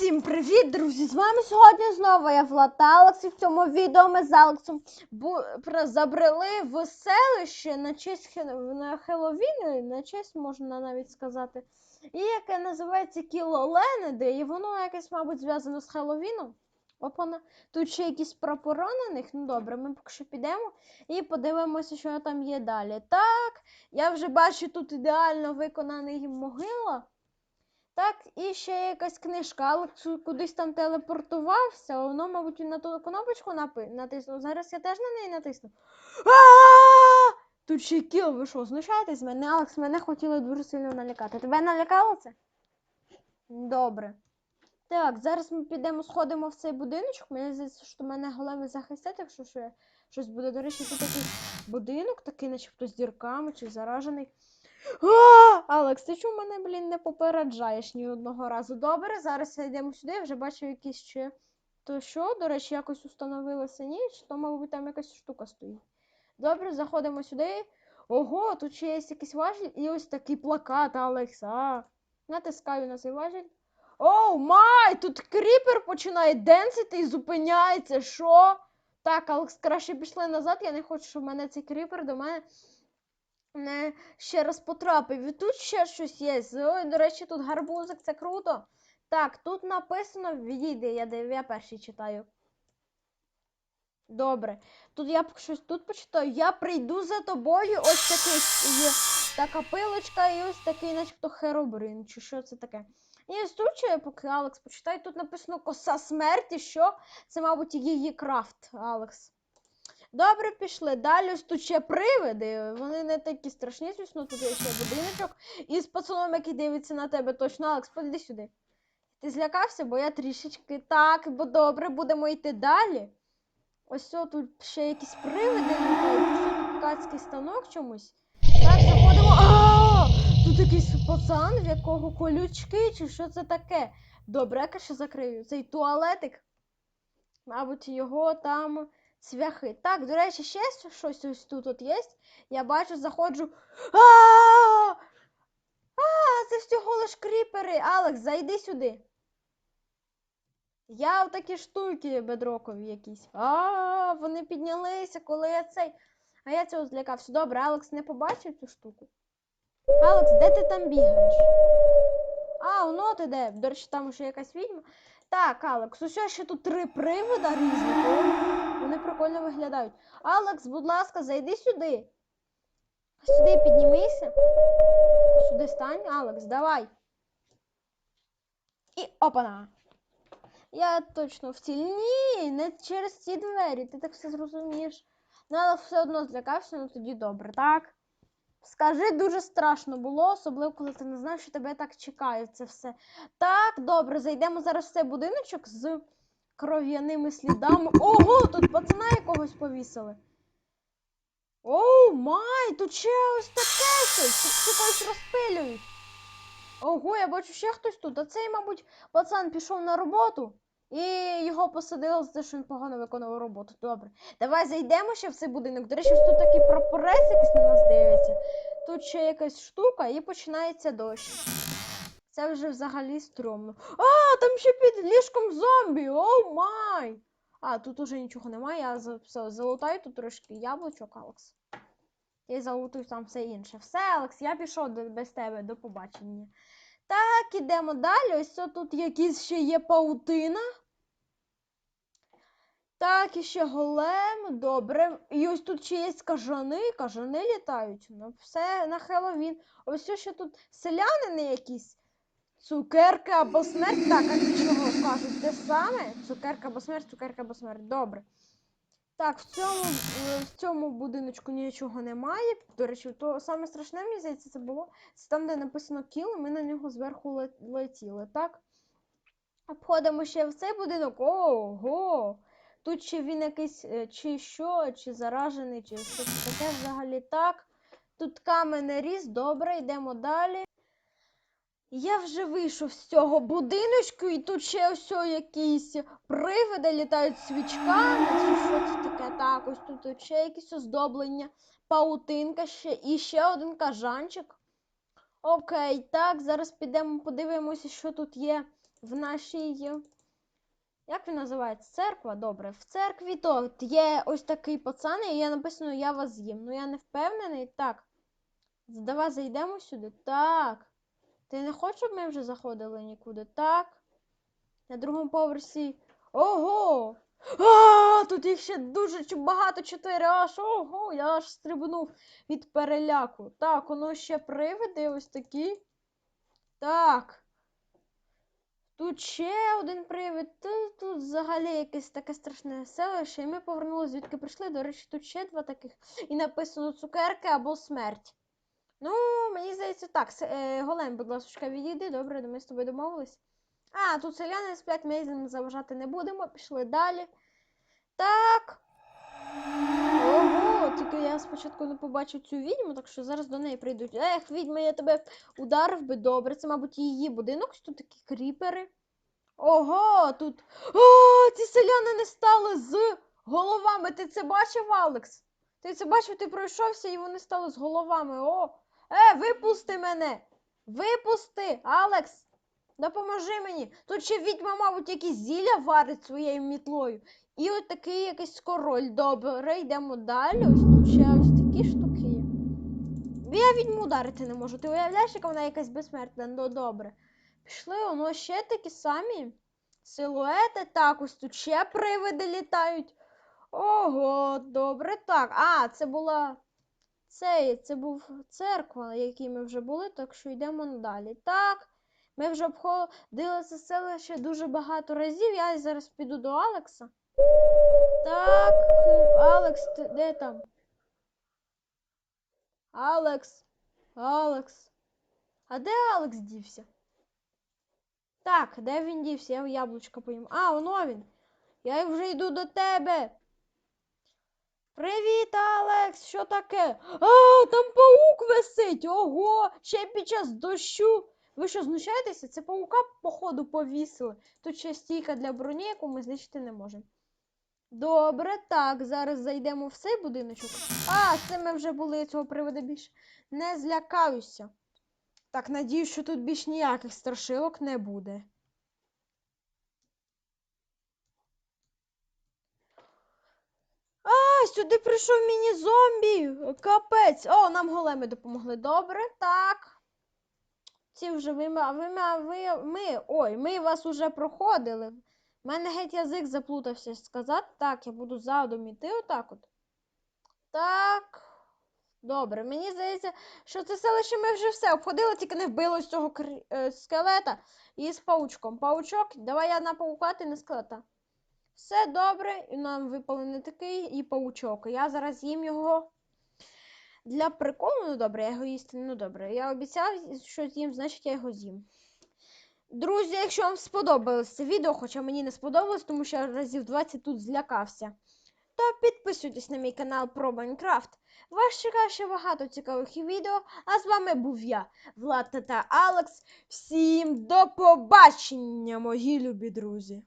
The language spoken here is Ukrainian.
Всім привіт, друзі! З вами сьогодні знову я Влад Алекс, і в цьому відео ми з Алексом забрели в селище на честь на Хеллоуін, на честь можна навіть сказати, і яке називається Кіло Ленеди, і воно якесь, мабуть, зв'язано з Хеллоуіном. Опана. Тут ще якісь прапора на них. Ну добре, ми поки що підемо і подивимося, що там є далі. Так, я вже бачу тут ідеально виконаний могила. Так, і ще якась книжка, але кудись там телепортувався, воно, мабуть, на ту кнопочку натиснув. Зараз я теж на неї натисну. Тут ще кіл, ви що, знущаєтесь мене? Алекс, мене хотіли дуже сильно налякати. Тебе налякало це? Добре. Так, зараз ми підемо, сходимо в цей будиночок. Мені здається, що мене големи захистять, якщо ще щось буде. До речі, тут такий будинок, такий, начебто з дірками чи заражений. А, Алекс, ти чому мене, блін, не попереджаєш ні одного разу? Добре, зараз йдемо сюди, я вже бачу якісь ще. То що, до речі, якось установилася ніч, то, мабуть, там якась штука стоїть. Добре, заходимо сюди. Ого, тут ще є якийсь важіль і ось такий плакат, Алекса. Натискаю на цей важіль. Оу, май! Тут кріпер починає денсити і зупиняється. Що? Так, Алекс, краще пішли назад. Я не хочу, щоб мене цей кріпер до мене не ще раз потрапив. І тут ще щось є. Ой, до речі, тут гарбузик, це круто. Так, тут написано, відійди, я, я перший читаю. Добре. Тут я щось тут почитаю. Я прийду за тобою. Ось такий є така пилочка і ось такий, начебто, херобрин. Чи що це таке? І ось тут ще, поки Алекс почитає, тут написано коса смерті, що це, мабуть, її крафт, Алекс. Добре, пішли. Далі ось тут ще привиди. Вони не такі страшні, звісно, тут є ще будиночок. І з пацаном, який дивиться на тебе, точно, Алекс, подійди сюди. Ти злякався, бо я трішечки. Так, бо добре, будемо йти далі. Ось о, тут ще якісь привиди ось ткацький станок чомусь. Так, заходимо. А! Тут якийсь пацан, в якого колючки, чи що це таке? Добре, я закрию. Цей туалетик. Мабуть, його там цвяхи. Так, до речі, ще щось ось тут от є. Я бачу, заходжу. А! Це всього лиш кріпери. Алекс, зайди сюди. Я в такі штуки бедрокові якісь. А, вони піднялися, коли я цей. А я цього злякався. Добре, Алекс не побачив цю штуку. Алекс, де ти там бігаєш? А, воно ти де? До речі, там ще якась відьма. Так, Алекс, усе ще тут три привода різних. О, Вони прикольно виглядають. Алекс, будь ласка, зайди сюди. Сюди піднімися. Сюди стань, Алекс, давай. І опана. Я точно в ціль. Ні, не через ці двері, ти так все зрозумієш. Ну, але все одно злякався, ну тоді добре, так? Скажи, дуже страшно було, особливо, коли ти не знаєш, що тебе так чекає це все. Так, добре, зайдемо зараз в цей будиночок з кров'яними слідами. Ого, тут пацана якогось повісили. Оу, май, тут ще ось таке щось. Тут ще когось розпилюють. Ого, я бачу ще хтось тут. А цей, мабуть, пацан пішов на роботу і його посадили за те, що він погано виконував роботу. Добре. Давай зайдемо ще в цей будинок. До речі, тут такий прапорець якийсь на нас дивиться. Тут ще якась штука і починається дощ. Це вже взагалі стрьомно. А, там ще під ліжком зомбі! Оу май! А, тут уже нічого немає, я все, залутаю тут трошки яблучок, Алекс. І залутую там все інше. Все, Алекс, я пішов без тебе, до побачення. Так, ідемо далі. Ось тут якісь ще є паутина. Так, і ще голем, добре. І ось тут ще є кажани, кажани літають. Ну, все на Хеллоуін. Ось ще тут селянини якісь. Цукерка або смерть. Так, а чого кажуть? Те саме? Цукерка або смерть, цукерка або смерть. Добре. Так, в цьому, в цьому будиночку нічого немає. До речі, то саме страшне, мені здається, це було. Це там, де написано кіл, ми на нього зверху летіли, так? Обходимо ще в цей будинок. Ого! Тут ще він якийсь, е, чи що, чи заражений, чи що це таке взагалі так. Тут каменний ріс, добре, йдемо далі. Я вже вийшов з цього будиночку, і тут ще ось якісь привиди літають свічками. Чи що це таке? Так, ось тут ще якісь оздоблення, паутинка ще і ще один кажанчик. Окей, так, зараз підемо подивимося, що тут є в нашій. Як він називається? Церква? Добре. В церкві то є ось такий пацан, і є написано Я вас з'їм. Ну я не впевнений. Так. Давай зайдемо сюди. Так. Ти не хочеш, щоб ми вже заходили нікуди? Так. На другому поверсі. Ого! А, тут їх ще дуже багато чотири. Аж ого, я аж стрибнув від переляку. Так, воно ще привиди ось такі. Так. Тут ще один привид. Тут, тут взагалі якесь таке страшне селище. І ми повернулися, звідки прийшли. До речі, тут ще два таких. І написано цукерки або смерть. Ну, мені здається, так. Е, Голем, будь ласка, відійди. Добре, ми з тобою домовились. А, тут селяни сплять, ми їм заважати не будемо. Пішли далі. Так. Спочатку не побачив цю відьму, так що зараз до неї прийдуть. Ех, відьма, я тебе ударив би добре. Це, мабуть, її будинок. Тут такі кріпери. Ого, тут. О, ці селяни не стали з головами. Ти це бачив, Алекс? Ти це бачив, ти пройшовся і вони стали з головами. О! Е, випусти мене! Випусти! Алекс! Допоможи мені! Тут ще відьма, мабуть, якісь зілля варить своєю мітлою. І от такий якийсь король. Добре, йдемо далі. Ось тут ще такі штуки. Я відьму ударити не можу. Ти уявляєш, яка вона якась безсмертна? Ну добре. Пішли, воно ще такі самі. Силуети, так, ось тут ще привиди літають. Ого, добре, так. А, це була. Це, це був церква, на якій ми вже були, так що йдемо далі. Так, ми вже обходили це селище дуже багато разів. Я зараз піду до Алекса. Так, Алекс, ти де там? Алекс, Алекс. А де Алекс дівся? Так, де він дівся? Я яблучко поїм. А, воно він. Я вже йду до тебе. Привіт, Алекс! Що таке? А, там паук висить! Ого! Ще під час дощу. Ви що, знущаєтеся? Це паука, походу, повісили. Тут ще стійка для броні, яку ми знищити не можемо. Добре, так, зараз зайдемо в цей будиночок. А, це ми вже були я цього приводу більше. Не злякаюся. Так, надіюсь, що тут більш ніяких страшилок не буде. А, сюди прийшов міні-зомбі. Капець. О, нам големи допомогли. Добре, так. Ці вже ви, ви, ви, ми, ой, ми вас уже проходили. У мене геть язик заплутався сказати. Так, я буду задом іти отак от. Так. Добре, мені здається, що це селище ми вже все обходили, тільки не вбило з цього кр- е, скелета і з паучком. Паучок, давай я на паука, ти на скелета. Все добре, і нам випали не такий і паучок. Я зараз їм його для приколу. Ну добре, я його їсти. Ну добре. Я обіцяв, що з'їм, значить я його з'їм. Друзі, якщо вам сподобалось це відео, хоча мені не сподобалось, тому що я разів 20 тут злякався, то підписуйтесь на мій канал про Майнкрафт. Вас чекає ще багато цікавих відео. А з вами був я, Влад та Алекс. Всім до побачення, мої любі друзі!